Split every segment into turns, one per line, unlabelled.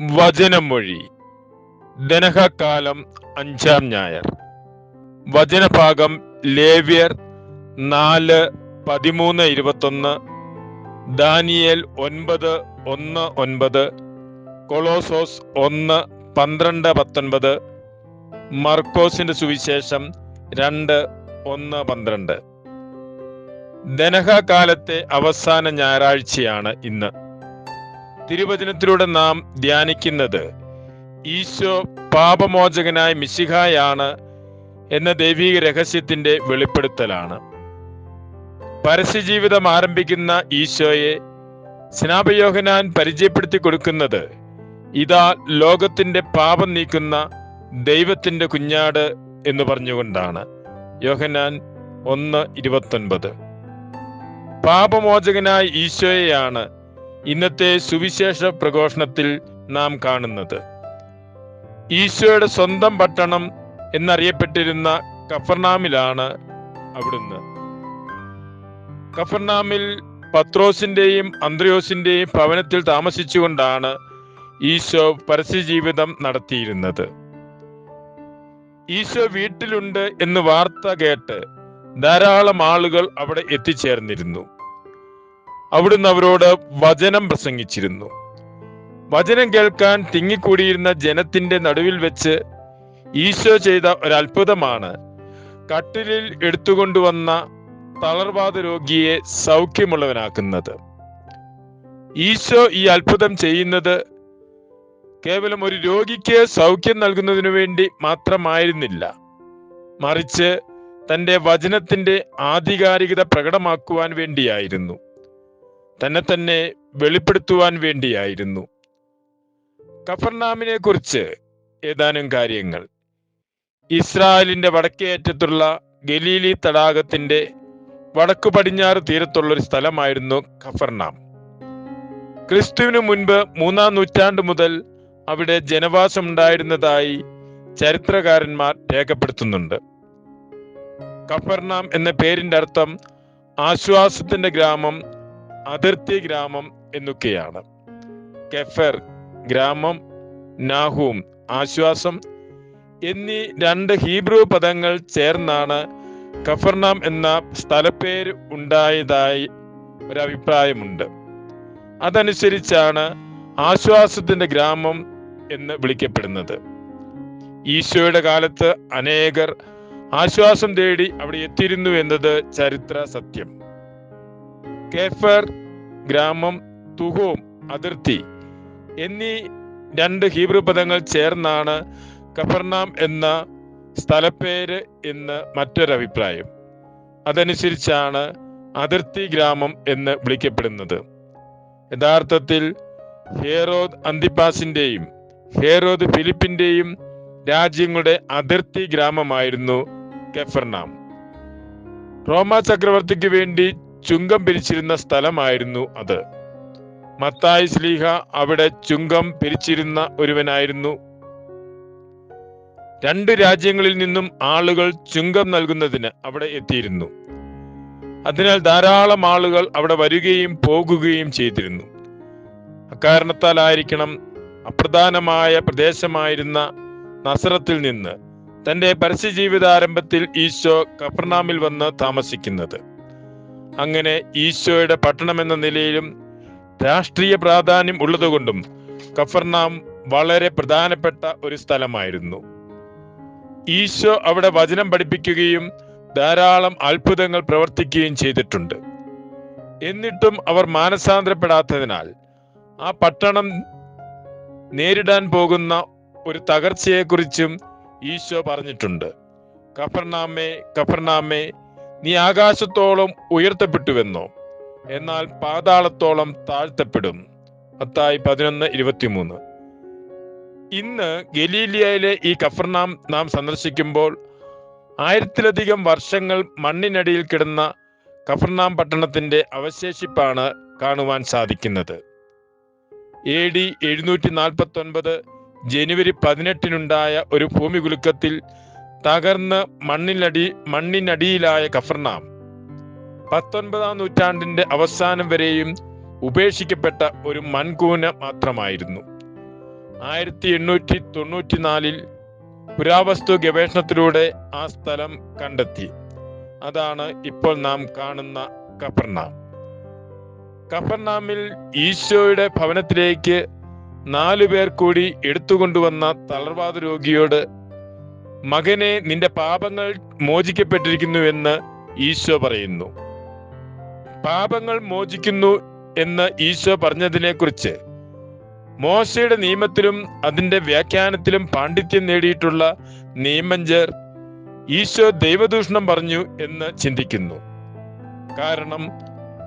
വചനമൊഴി. ധനഹകാലം അഞ്ചാം ഞായർ. വചനഭാഗം ലേവ്യർ നാല് പതിമൂന്ന് ഇരുപത്തൊന്ന് ദാനിയേൽ ഒൻപത് ഒന്ന് ഒൻപത് കൊളോസോസ് ഒന്ന് പന്ത്രണ്ട് പത്തൊൻപത് മർക്കോസിന്റെ സുവിശേഷം രണ്ട് ഒന്ന് പന്ത്രണ്ട്. ദനഹകാലത്തെ അവസാന ഞായറാഴ്ചയാണ് ഇന്ന്. തിരുവചനത്തിലൂടെ നാം ധ്യാനിക്കുന്നത് ഈശോ പാപമോചകനായ മിശിഹായാണ് എന്ന ദൈവിക രഹസ്യത്തിന്റെ വെളിപ്പെടുത്തലാണ്. പരസ്യജീവിതം ആരംഭിക്കുന്ന ഈശോയെ സ്നാപയോഹനാൻ പരിചയപ്പെടുത്തി കൊടുക്കുന്നത് ഇതാ ലോകത്തിന്റെ പാപം നീക്കുന്ന ദൈവത്തിന്റെ കുഞ്ഞാട് എന്ന് പറഞ്ഞുകൊണ്ടാണ്. യോഹനാൻ ഒന്ന് ഇരുപത്തൊൻപത്. പാപമോചകനായ ഈശോയെയാണ് ഇന്നത്തെ സുവിശേഷ പ്രഘോഷണത്തിൽ നാം കാണുന്നത്. ഈശോയുടെ സ്വന്തം പട്ടണം എന്നറിയപ്പെട്ടിരുന്ന കഫർനാമിലാണ് അവിടുന്ന്. കഫർനാമിൽ പത്രോസിന്റെയും അന്ത്രയോസിന്റെയും ഭവനത്തിൽ താമസിച്ചുകൊണ്ടാണ് ഈശോ പരസ്യജീവിതം നടത്തിയിരുന്നത്. ഈശോ വീട്ടിലുണ്ട് എന്ന് വാർത്ത കേട്ട് ധാരാളം ആളുകൾ അവിടെ എത്തിച്ചേർന്നിരുന്നു. അവിടുന്ന് അവരോട് വചനം പ്രസംഗിച്ചിരുന്നു. വചനം കേൾക്കാൻ തിങ്ങിക്കൂടിയിരുന്ന ജനത്തിന്റെ നടുവിൽ വെച്ച് ഈശോ ചെയ്ത ഒരത്ഭുതമാണ്. കട്ടിലിൽ എടുത്തുകൊണ്ടുവന്ന തളർവാദ രോഗിയെ സൗഖ്യമുള്ളവനാക്കുന്നത്. ഈശോ ഈ അത്ഭുതം ചെയ്യുന്നത് കേവലം ഒരു രോഗിക്ക് സൗഖ്യം നൽകുന്നതിനു വേണ്ടി മാത്രമായിരുന്നില്ല. മറിച്ച് തന്റെ വചനത്തിന്റെ ആധികാരികത പ്രകടമാക്കുവാൻ വേണ്ടിയായിരുന്നു. തന്നെ തന്നെ വെളിപ്പെടുത്തുവാൻ വേണ്ടിയായിരുന്നു. കഫർനാമിനെ കുറിച്ച് ഏതാനും കാര്യങ്ങൾ. ഇസ്രായേലിന്റെ വടക്കേ അറ്റത്തുള്ള ഗലീലി തടാകത്തിന്റെ വടക്കു പടിഞ്ഞാറ് തീരത്തുള്ള ഒരു സ്ഥലമായിരുന്നു ഖഫർനാം ക്രിസ്തുവിനു മുൻപ് മൂന്നാം നൂറ്റാണ്ട് മുതൽ അവിടെ ജനവാസം ഉണ്ടായിരുന്നതായി ചരിത്രകാരന്മാർ രേഖപ്പെടുത്തുന്നുണ്ട്. കഫർനാം എന്ന പേരിന്റെ അർത്ഥം ആശ്വാസത്തിന്റെ ഗ്രാമം അതിർത്തി ഗ്രാമം എന്നൊക്കെയാണ്. കെഫർ ഗ്രാമം നാഹൂം ആശ്വാസം എന്നീ രണ്ട് ഹീബ്രു പദങ്ങൾ ചേർന്നാണ് കഫർനാം എന്ന സ്ഥലപ്പേര് ഉണ്ടായതായി ഒരു അഭിപ്രായമുണ്ട് അതനുസരിച്ചാണ് ആശ്വാസത്തിന്റെ ഗ്രാമം എന്ന് വിളിക്കപ്പെടുന്നത്. ഈശോയുടെ കാലത്ത് അനേകർ ആശ്വാസം തേടി അവിടെ എത്തിയിരുന്നു എന്നത് ചരിത്ര സത്യം. കേഫർ ഗ്രാമം തുഹോം അതിർത്തി എന്നീ രണ്ട് ഹീബ്രു പദങ്ങൾ ചേർന്നാണ് കഫർനാം എന്ന സ്ഥലപ്പേര് എന്ന് മറ്റൊരഭിപ്രായം. അതനുസരിച്ചാണ് അതിർത്തി ഗ്രാമം എന്ന് വിളിക്കപ്പെടുന്നത്. യഥാർത്ഥത്തിൽ ഹേറോദ് അന്തിപ്പാസിന്റെയും ഹേറോദ് ഫിലിപ്പിന്റെയും രാജ്യങ്ങളുടെ അതിർത്തി ഗ്രാമമായിരുന്നു കെഫർനാം. റോമ ചക്രവർത്തിക്ക് വേണ്ടി ചുങ്കം പിരിച്ചിരുന്ന സ്ഥലമായിരുന്നു അത്. മത്തായി സ്ലീഹ അവിടെ ചുങ്കം പിരിച്ചിരുന്ന ഒരുവനായിരുന്നു. രണ്ട് രാജ്യങ്ങളിൽ നിന്നും ആളുകൾ ചുങ്കം നൽകുന്നതിന് അവിടെ എത്തിയിരുന്നു. അതിനാൽ ധാരാളം ആളുകൾ അവിടെ വരികയും പോകുകയും ചെയ്തിരുന്നു. അക്കാരണത്താലായിരിക്കണം അപ്രധാനമായ പ്രദേശമായിരുന്ന നസറത്തിൽ നിന്ന് തന്റെ പരസ്യജീവിതാരംഭത്തിൽ ഈശോ കഫർനാമിൽ വന്ന് താമസിക്കുന്നത്. അങ്ങനെ ഈശോയുടെ പട്ടണം എന്ന നിലയിലും രാഷ്ട്രീയ പ്രാധാന്യം ഉള്ളതുകൊണ്ടും കഫർനാം വളരെ പ്രധാനപ്പെട്ട ഒരു സ്ഥലമായിരുന്നു. ഈശോ അവിടെ വചനം പഠിപ്പിക്കുകയും ധാരാളം അത്ഭുതങ്ങൾ പ്രവർത്തിക്കുകയും ചെയ്തിട്ടുണ്ട്. എന്നിട്ടും അവർ മാനസാന്തരപ്പെടാത്തതിനാൽ ആ പട്ടണം നേരിടാൻ പോകുന്ന ഒരു തകർച്ചയെക്കുറിച്ചും ഈശോ പറഞ്ഞിട്ടുണ്ട്. കഫർനാമേ കഫർനാമേ നീ ആകാശത്തോളം ഉയർത്തപ്പെട്ടുവെന്നോ എന്നാൽ പാതാളത്തോളം താഴ്ത്തപ്പെടും. മത്തായി പതിനൊന്ന് ഇരുപത്തിമൂന്ന്. ഇന്ന് ഗലീലിയയിലെ ഈ കഫർനാം നാം സന്ദർശിക്കുമ്പോൾ ആയിരത്തിലധികം വർഷങ്ങൾ മണ്ണിനടിയിൽ കിടന്ന കഫർനാം പട്ടണത്തിന്റെ അവശേഷിപ്പാണ് കാണുവാൻ സാധിക്കുന്നത്. എ ഡി എഴുന്നൂറ്റി നാൽപ്പത്തി ഒൻപത് ജനുവരി പതിനെട്ടിനുണ്ടായ ഒരു ഭൂമികുലുക്കത്തിൽ തകർന്ന് മണ്ണിനടി മണ്ണിനടിയിലായ കഫർനാം. പത്തൊൻപതാം നൂറ്റാണ്ടിന്റെ അവസാനം വരെയും ഉപേക്ഷിക്കപ്പെട്ട ഒരു മൺകൂന മാത്രമായിരുന്നു. ആയിരത്തി എണ്ണൂറ്റി തൊണ്ണൂറ്റിനാലിൽ പുരാവസ്തു ഗവേഷണത്തിലൂടെ ആ സ്ഥലം കണ്ടെത്തി. അതാണ് ഇപ്പോൾ നാം കാണുന്ന കഫർനാം. കഫർനാമിൽ ഈശോയുടെ ഭവനത്തിലേക്ക് നാലു പേർ കൂടി എടുത്തുകൊണ്ടുവന്ന തളർവാദ രോഗിയോട് മകനെ നിന്റെ പാപങ്ങൾ മോചിക്കപ്പെട്ടിരിക്കുന്നു എന്ന് ഈശോ പറയുന്നു. പാപങ്ങൾ മോചിക്കുന്നു എന്ന് ഈശോ പറഞ്ഞതിനെ കുറിച്ച് മോശയുടെ നിയമത്തിലും അതിന്റെ വ്യാഖ്യാനത്തിലും പാണ്ഡിത്യം നേടിയിട്ടുള്ള നിയമഞ്ചർ ഈശോ ദൈവദൂഷണം പറഞ്ഞു എന്ന് ചിന്തിക്കുന്നു. കാരണം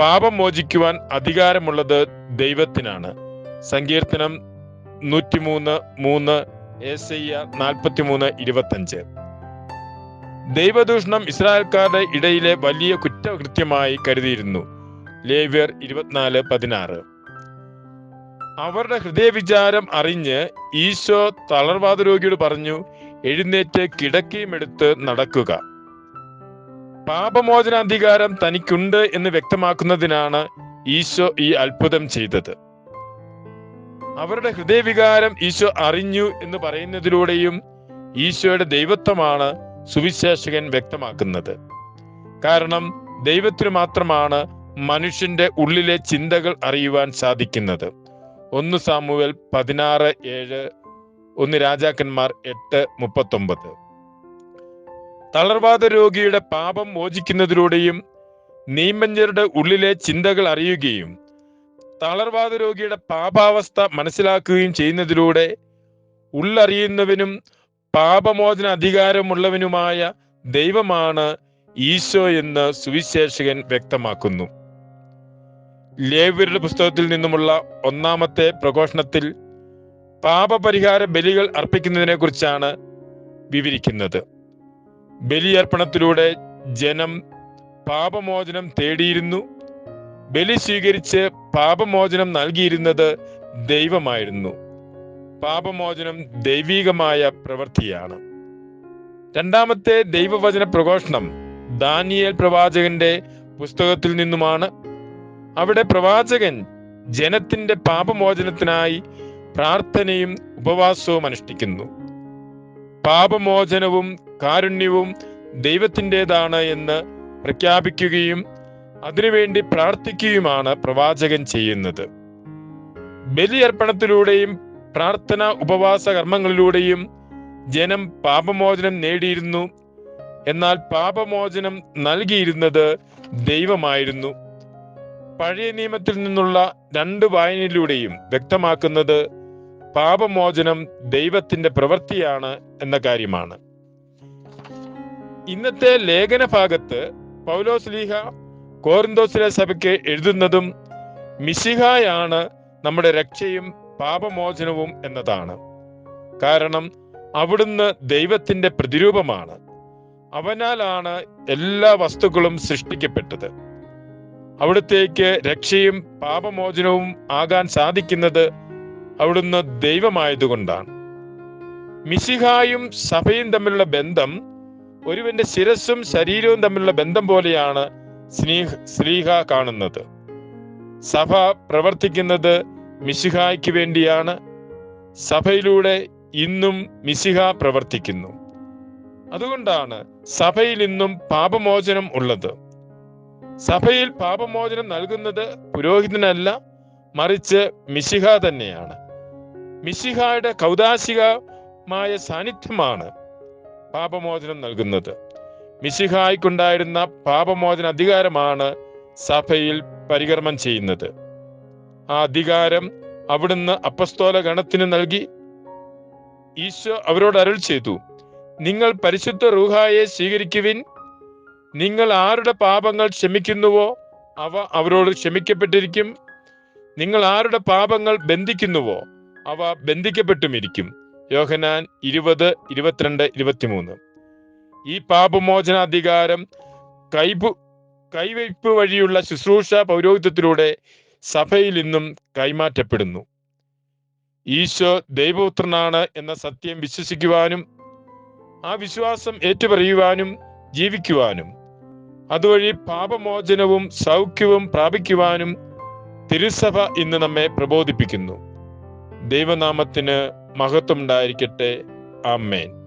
പാപം മോചിക്കുവാൻ അധികാരമുള്ളത് ദൈവത്തിനാണ്. സങ്കീർത്തനം നൂറ്റിമൂന്ന് മൂന്ന് ഏസയ്യ നാൽപ്പത്തിമൂന്ന് ഇരുപത്തഞ്ച്. ദൈവദൂഷണം ഇസ്രായേൽക്കാരുടെ ഇടയിലെ വലിയ കുറ്റകൃത്യമായി കരുതിയിരുന്നു. ലേവ്യർ ഇരുപത്തിനാല് പതിനാറ്. അവരുടെ ഹൃദയവിചാരം അറിഞ്ഞ് ഈശോ തളർവാദ രോഗിയോട് പറഞ്ഞു എഴുന്നേറ്റ് കിടക്കയും എടുത്ത് നടക്കുക. പാപമോചനാധികാരം തനിക്കുണ്ട് എന്ന് വ്യക്തമാക്കുന്നതിനാണ് ഈശോ ഈ അത്ഭുതം ചെയ്തത്. അവരുടെ ഹൃദയവികാരം ഈശോ അറിഞ്ഞു എന്ന് പറയുന്നതിലൂടെയും ഈശോയുടെ ദൈവത്വമാണ് സുവിശേഷകൻ വ്യക്തമാക്കുന്നത്. കാരണം ദൈവത്തിന് മാത്രമാണ് മനുഷ്യന്റെ ഉള്ളിലെ ചിന്തകൾ അറിയുവാൻ സാധിക്കുന്നത്. ഒന്ന് സാമുവൽ പതിനാറ് ഏഴ് ഒന്ന് രാജാക്കന്മാർ എട്ട് മുപ്പത്തൊമ്പത്. തളർവാദ രോഗിയുടെ പാപം മോചിക്കുന്നതിലൂടെയും നീമഞ്ഞരുടെ ഉള്ളിലെ ചിന്തകൾ അറിയുകയും തളർവാദ രോഗിയുടെ പാപാവസ്ഥ മനസ്സിലാക്കുകയും ചെയ്യുന്നതിലൂടെ ഉള്ളറിയുന്നവനും പാപമോചന അധികാരമുള്ളവനുമായ ദൈവമാണ് ഈശോ എന്ന് സുവിശേഷകൻ വ്യക്തമാക്കുന്നു. ലേവ്യരുടെ പുസ്തകത്തിൽ നിന്നുമുള്ള ഒന്നാമത്തെ പ്രഘോഷണത്തിൽ പാപപരിഹാര ബലികൾ അർപ്പിക്കുന്നതിനെ കുറിച്ചാണ് വിവരിക്കുന്നത്. ബലിയർപ്പണത്തിലൂടെ ജനം പാപമോചനം തേടിയിരുന്നു. ബലി സ്വീകരിച്ച് പാപമോചനം നൽകിയിരുന്നത് ദൈവമായിരുന്നു. പാപമോചനം ദൈവീകമായ പ്രവൃത്തിയാണ്. രണ്ടാമത്തെ ദൈവവചന പ്രഘോഷണം ദാനിയേൽ പ്രവാചകന്റെ പുസ്തകത്തിൽ നിന്നുമാണ്. അവിടെ പ്രവാചകൻ ജനത്തിന്റെ പാപമോചനത്തിനായി പ്രാർത്ഥനയും ഉപവാസവും അനുഷ്ഠിക്കുന്നു. പാപമോചനവും കാരുണ്യവും ദൈവത്തിന്റെതാണ് എന്ന് പ്രഖ്യാപിക്കുകയും അതിനുവേണ്ടി പ്രാർത്ഥിക്കുകയുമാണ് പ്രവാചകൻ ചെയ്യുന്നത്. ബലിയർപ്പണത്തിലൂടെയും പ്രാർത്ഥന ഉപവാസ കർമ്മങ്ങളിലൂടെയും ജനം പാപമോചനം നേടിയിരുന്നു. എന്നാൽ പാപമോചനം നൽകിയിരുന്നത് ദൈവമായിരുന്നു. പഴയ നിയമത്തിൽ നിന്നുള്ള രണ്ട് വായനയിലൂടെയും വ്യക്തമാക്കുന്നത് പാപമോചനം ദൈവത്തിന്റെ പ്രവൃത്തിയാണ് എന്ന കാര്യമാണ്. ഇന്നത്തെ ലേഖന ഭാഗത്ത് പൗലോസ്ലീഹ കോറിന്തോസിലെ സഭയ്ക്ക് എഴുതുന്നതും മിശിഹായാണ് നമ്മുടെ രക്ഷയും പാപമോചനവും എന്നതാണ്. കാരണം അവിടുന്ന് ദൈവത്തിന്റെ പ്രതിരൂപമാണ്. അവനാലാണ് എല്ലാ വസ്തുക്കളും സൃഷ്ടിക്കപ്പെട്ടത്. അവിടത്തേക്ക് രക്ഷയും പാപമോചനവും ആകാൻ സാധിക്കുന്നത് അവിടുന്ന് ദൈവമായതുകൊണ്ടാണ്. മിശിഹായും സഭയും തമ്മിലുള്ള ബന്ധം ഒരുവന്റെ ശിരസ്സും ശരീരവും തമ്മിലുള്ള ബന്ധം പോലെയാണ് സ്നേഹ സ്ലീഹ കാണുന്നത്. സഭ പ്രവർത്തിക്കുന്നത് മിശിഹായ്ക്ക് വേണ്ടിയാണ്. സഭയിലൂടെ ഇന്നും മിശിഹ പ്രവർത്തിക്കുന്നു. അതുകൊണ്ടാണ് സഭയിൽ ഇന്നും പാപമോചനം ഉള്ളത്. സഭയിൽ പാപമോചനം നൽകുന്നത് പുരോഹിതനല്ല മറിച്ച് മിശിഹ തന്നെയാണ്. മിശിഹായുടെ കൗതാശികമായ സാന്നിധ്യമാണ് പാപമോചനം നൽകുന്നത്. മിശിഹായ്ക്കുണ്ടായിരുന്ന പാപമോചന അധികാരമാണ് സഭയിൽ പരികർമ്മം ചെയ്യുന്നത്. ആ അധികാരം അവിടുന്ന് അപ്പസ്തോല ഗണത്തിന് നൽകി ഈശോ അവരോട് അരുൾ ചെയ്തു നിങ്ങൾ പരിശുദ്ധ റൂഹായെ സ്വീകരിക്കുവിൻ. നിങ്ങൾ ആരുടെ പാപങ്ങൾ ക്ഷമിക്കുന്നുവോ അവ അവരോട് ക്ഷമിക്കപ്പെട്ടിരിക്കും. നിങ്ങൾ ആരുടെ പാപങ്ങൾ ബന്ധിക്കുന്നുവോ അവ ബന്ധിക്കപ്പെട്ടുമിരിക്കും. യോഹനാൻ ഇരുപത് ഇരുപത്തിരണ്ട് ഇരുപത്തിമൂന്ന്. ഈ പാപമോചനാധികാരം കൈപു കൈവയ്പ് വഴിയുള്ള ശുശ്രൂഷ പൗരോഹിത്യത്തിലൂടെ സഭയിൽ നിന്നും കൈമാറ്റപ്പെടുന്നു. ഈശോ ദൈവപുത്രനാണ് എന്ന സത്യം വിശ്വസിക്കുവാനും ആ വിശ്വാസം ഏറ്റുപറയുവാനും ജീവിക്കുവാനും അതുവഴി പാപമോചനവും സൗഖ്യവും പ്രാപിക്കുവാനും തിരുസഭ ഇന്ന് നമ്മെ പ്രബോധിപ്പിക്കുന്നു. ദൈവനാമത്തിന് മഹത്വം ഉണ്ടായിരിക്കട്ടെ ആമേൻ.